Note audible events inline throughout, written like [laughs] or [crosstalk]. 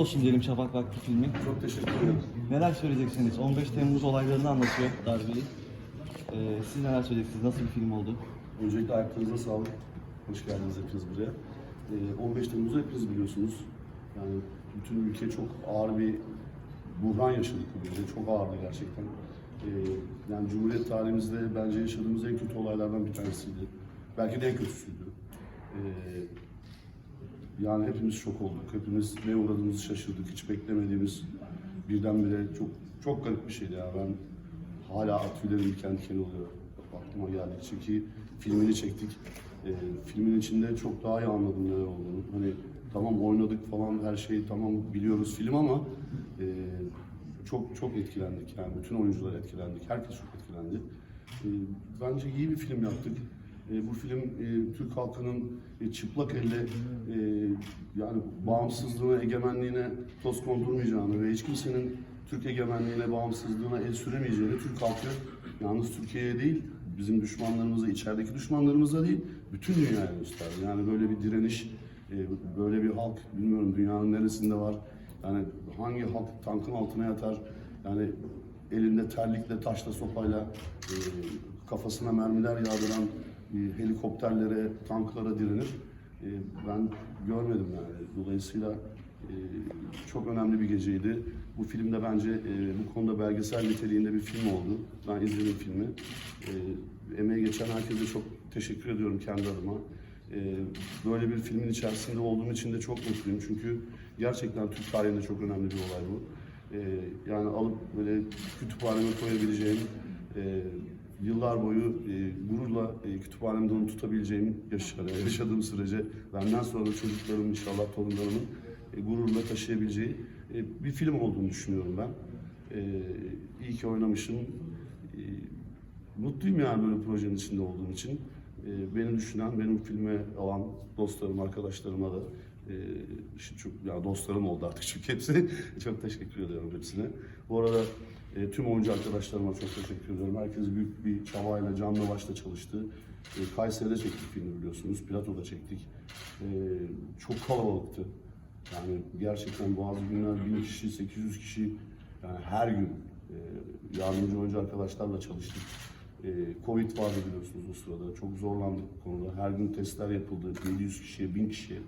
olsun diyelim Şafak Vakti filmi. Çok teşekkür ederim. Neler söyleyeceksiniz? 15 Temmuz olaylarını anlatıyor darbeyi. Ee, siz neler söyleyeceksiniz? Nasıl bir film oldu? Öncelikle ayaklarınıza sağlık. Hoş geldiniz hepiniz buraya. Ee, 15 Temmuz'u hepiniz biliyorsunuz. Yani bütün ülke çok ağır bir buhran yaşadık bu gece. Çok ağırdı gerçekten. Ee, yani Cumhuriyet tarihimizde bence yaşadığımız en kötü olaylardan bir tanesiydi. Belki de en kötüsüydü. Ee, yani hepimiz şok olduk. Hepimiz ne uğradığımızı şaşırdık. Hiç beklemediğimiz birdenbire çok çok garip bir şeydi ya. Ben hala tüylerim diken diken oluyor. Aklıma geldi. Çünkü filmini çektik. Ee, filmin içinde çok daha iyi anladım neler olduğunu. Hani tamam oynadık falan her şeyi tamam biliyoruz film ama e, çok çok etkilendik yani bütün oyuncular etkilendik. Herkes çok etkilendi. Ee, bence iyi bir film yaptık. E, bu film e, Türk halkının e, çıplak elle yani bağımsızlığına, egemenliğine toz kondurmayacağını ve hiç kimsenin Türk egemenliğine, bağımsızlığına el süremeyeceğini Türk halkı yalnız Türkiye'ye değil, bizim düşmanlarımıza, içerideki düşmanlarımıza değil, bütün dünyaya gösterdi. Yani böyle bir direniş, böyle bir halk, bilmiyorum dünyanın neresinde var. Yani hangi halk tankın altına yatar, yani elinde terlikle, taşla, sopayla kafasına mermiler yağdıran helikopterlere, tanklara direnir. E, ben görmedim yani. Dolayısıyla e, çok önemli bir geceydi. Bu filmde bence e, bu konuda belgesel niteliğinde bir film oldu. Ben izledim filmi. E, emeği geçen herkese çok teşekkür ediyorum kendi adıma. E, böyle bir filmin içerisinde olduğum için de çok mutluyum. Çünkü gerçekten Türk tarihinde çok önemli bir olay bu. E, yani alıp böyle kütüphaneme koyabileceğim, e, yıllar boyu e, gururla e, kütüphanemde onu tutabileceğim yaşar, yaşadığım sürece benden sonra çocuklarım inşallah torunlarımın e, gururla taşıyabileceği e, bir film olduğunu düşünüyorum ben. E, iyi ki oynamışım. E, mutluyum yani böyle projenin içinde olduğum için. E, beni düşünen, benim filme alan dostlarım, arkadaşlarıma da çok ya dostlarım oldu artık çünkü hepsi. [laughs] çok teşekkür ediyorum hepsine. Bu arada e, tüm oyuncu arkadaşlarıma çok teşekkür ediyorum. Herkes büyük bir çabayla, canla başla çalıştı. E, Kayseri'de çektik filmi biliyorsunuz. Plato'da çektik. E, çok kalabalıktı. Yani gerçekten bazı günler 1000 kişi, 800 kişi yani her gün e, yardımcı oyuncu arkadaşlarla çalıştık. E, Covid vardı biliyorsunuz o sırada. Çok zorlandık bu konuda. Her gün testler yapıldı. 700 kişiye, 1000 kişiye.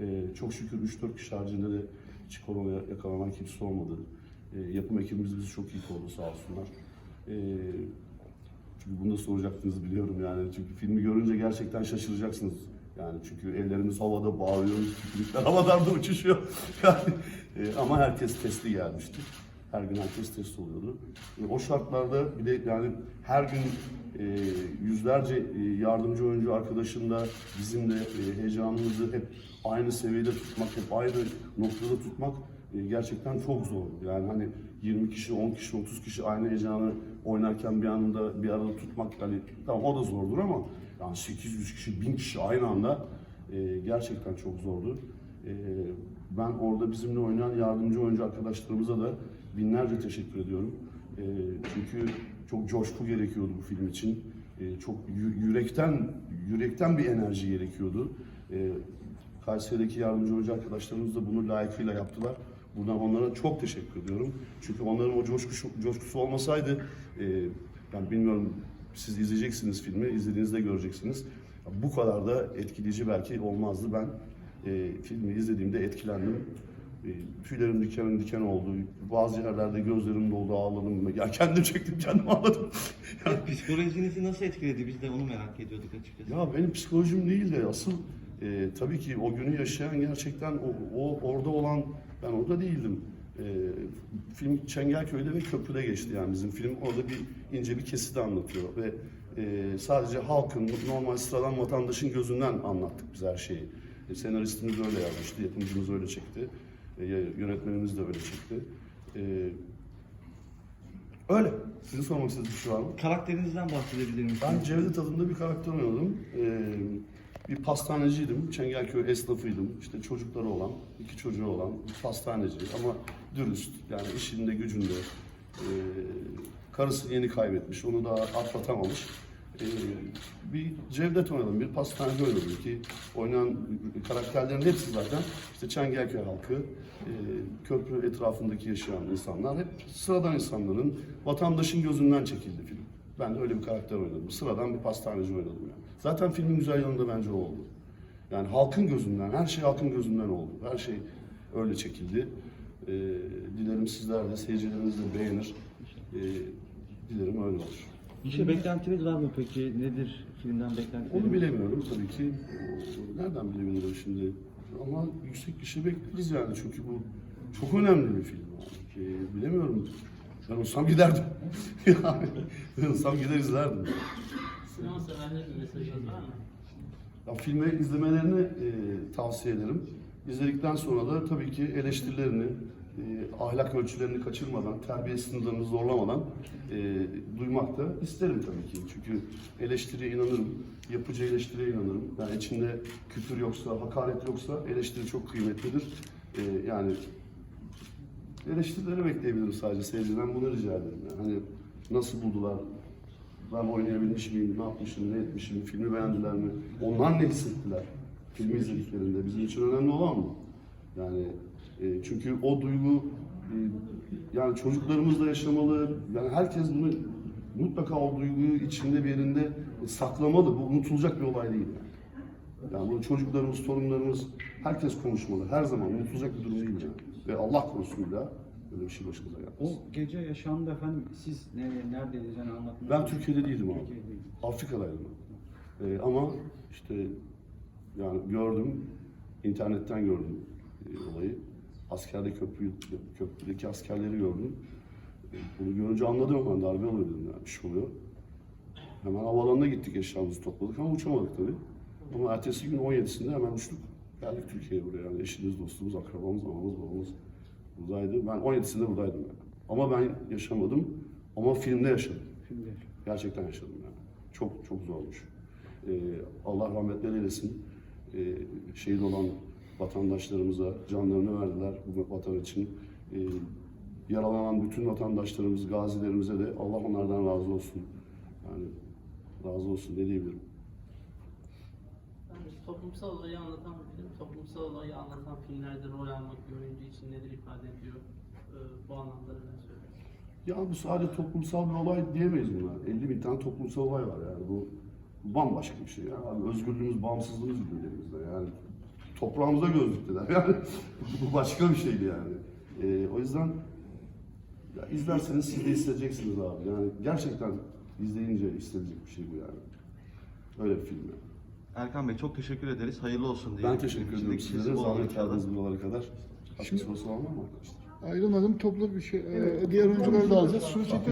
E, çok şükür 3-4 kişi haricinde de hiç korona yakalanan kimse olmadı. E, yapım ekibimiz bizi çok iyi korudu sağ olsunlar. E, çünkü bunu da soracaktınız biliyorum yani. Çünkü filmi görünce gerçekten şaşıracaksınız. Yani çünkü ellerimiz havada bağırıyoruz, tükürükler [laughs] havalarda uçuşuyor. [laughs] Yani, e, ama herkes testi gelmişti. Her gün herkes test oluyordu. E, o şartlarda bir de yani her gün e, yüzlerce e, yardımcı oyuncu arkadaşımla bizim de e, heyecanımızı hep aynı seviyede tutmak, hep aynı noktada tutmak e, gerçekten çok zor. Yani hani 20 kişi, 10 kişi, 30 kişi aynı heyecanı oynarken bir anda bir arada tutmak hani tamam o da zordur ama yani 800 kişi, 1000 kişi aynı anda e, gerçekten çok zordu. E, ben orada bizimle oynayan yardımcı oyuncu arkadaşlarımıza da binlerce teşekkür ediyorum. E, çünkü çok coşku gerekiyordu bu film için. E, çok yü- yürekten yürekten bir enerji gerekiyordu. E, Kayseri'deki yardımcı hoca arkadaşlarımız da bunu layıkıyla yaptılar. Buradan onlara çok teşekkür ediyorum. Çünkü onların o coşkusu, coşkusu olmasaydı, e, yani bilmiyorum siz izleyeceksiniz filmi, izlediğinizde göreceksiniz. Bu kadar da etkileyici belki olmazdı. Ben e, filmi izlediğimde etkilendim. E, tüylerim diken diken oldu. Bazı yerlerde gözlerim doldu, ağladım. Ya kendim çektim, kendim ağladım. [laughs] Yani Psikolojinizi nasıl etkiledi? Biz de onu merak ediyorduk açıkçası. ya benim psikolojim değil de asıl e, tabii ki o günü yaşayan gerçekten o, o orada olan ben orada değildim. E, film Çengelköy'de ve köprüde geçti yani bizim film orada bir ince bir kesit anlatıyor ve e, sadece halkın normal sıradan vatandaşın gözünden anlattık biz her şeyi. E, senaristimiz öyle yazmıştı, yapımcımız öyle çekti, e, yönetmenimiz de öyle çekti. E, öyle. Sizin sormak istediğiniz bir şey var mı? Karakterinizden bahsedebilir misiniz? Ben Cevdet adında bir karakter oynadım. Ee, bir pastaneciydim. Çengelköy esnafıydım. İşte çocukları olan, iki çocuğu olan bir pastaneci ama dürüst. Yani işinde, gücünde. Ee, karısını yeni kaybetmiş, onu daha atlatamamış. Ee, bir Cevdet oynadım, bir pastaneci oynadım ki oynayan karakterlerin hepsi zaten işte Çengelköy halkı, e, köprü etrafındaki yaşayan insanlar hep sıradan insanların, vatandaşın gözünden çekildi film. Ben de öyle bir karakter oynadım. Sıradan bir pastaneci oynadım yani. Zaten filmin güzel yanında bence o oldu. Yani halkın gözünden, her şey halkın gözünden oldu. Her şey öyle çekildi. Ee, dilerim sizler de, seyircileriniz de beğenir. Ee, dilerim öyle olur. İşte beklentiniz var mı peki? Nedir filmden beklentiniz? Onu bilemiyorum tabii ki. Nereden bilebilirim şimdi? Ama yüksek bir şey bekleriz yani çünkü bu çok önemli bir film. Ee, bilemiyorum. Ben olsam giderdim. [laughs] yani ben olsam gider izlerdim. Sinema severlere bir mesajınız var mı? Ya filmi izlemelerini e, tavsiye ederim. İzledikten sonra da tabii ki eleştirilerini, e, ahlak ölçülerini kaçırmadan, terbiye sınırlarını zorlamadan e, duymak da isterim tabii ki. Çünkü eleştiriye inanırım, yapıcı eleştiriye inanırım. Yani içinde küfür yoksa, hakaret yoksa eleştiri çok kıymetlidir. E, yani eleştirileri bekleyebilirim sadece seyirciden bunu rica ederim. Yani hani nasıl buldular, ben oynayabilmiş miyim, ne yapmışım, ne etmişim, filmi beğendiler mi? Onlar ne hissettiler filmi izlediklerinde? Bizim için önemli olan mı? Yani e, çünkü o duygu e, yani çocuklarımız da yaşamalı. Yani herkes bunu mutlaka o duyguyu içinde bir yerinde saklamalı. Bu unutulacak bir olay değil. Yani, yani bunu çocuklarımız, torunlarımız herkes konuşmalı. Her zaman unutulacak bir durum değil yani. Ve Allah korusun daha böyle bir şey başımıza gelmesin. O gece yaşandı efendim. Siz nereye, neredeydiniz yani anlatmayı. Ben Türkiye'de değildim abi. Türkiye'de değil. Afrika'daydım. Ee, ama işte yani gördüm, internetten gördüm e, olayı. Askerde köprü, köprüdeki askerleri gördüm. E, bunu görünce anladım ben darbe oluyor dedim yani bir şey oluyor. Hemen havaalanına gittik eşyamızı topladık ama uçamadık tabii. Ama ertesi gün 17'sinde hemen uçtuk. Geldik Türkiye'ye buraya yani eşimiz, dostumuz, akrabamız, anamız, babamız buradaydı. Ben 17'sinde buradaydım yani. Ama ben yaşamadım ama filmde yaşadım. Şimdi Gerçekten yaşadım yani. Çok çok zormuş. Ee, Allah rahmetler eylesin. Ee, şehit olan vatandaşlarımıza canlarını verdiler bu vatan için. Ee, yaralanan bütün vatandaşlarımız, gazilerimize de Allah onlardan razı olsun. Yani razı olsun ne diyebilirim. Yani toplumsal olayı anlatan bir film. Toplumsal olayı anlatan filmlerde rol almak bir oyuncu için nedir ifade ediyor? Ee, bu anlamda neler söyler? Ya bu sadece toplumsal bir olay diyemeyiz buna. 50 bin tane toplumsal olay var yani bu bambaşka bir şey ya. Abi özgürlüğümüz, bağımsızlığımız gidiyor elimizde yani. Toprağımıza göz diktiler [laughs] yani. bu başka bir şeydi yani. Ee, o yüzden ya izlerseniz siz de hissedeceksiniz abi. Yani gerçekten izleyince hissedilecek bir şey bu yani. Öyle bir film yani. Erkan Bey çok teşekkür ederiz. Hayırlı olsun diye. Ben teşekkür ediyorum sizlere. Zahmet verdiniz buralara kadar. Başka Şimdi- sorusu var mı arkadaşlar? Ayrılmadım toplu bir şey. e, diğer oyuncuları da alacağız. Şunu çekelim.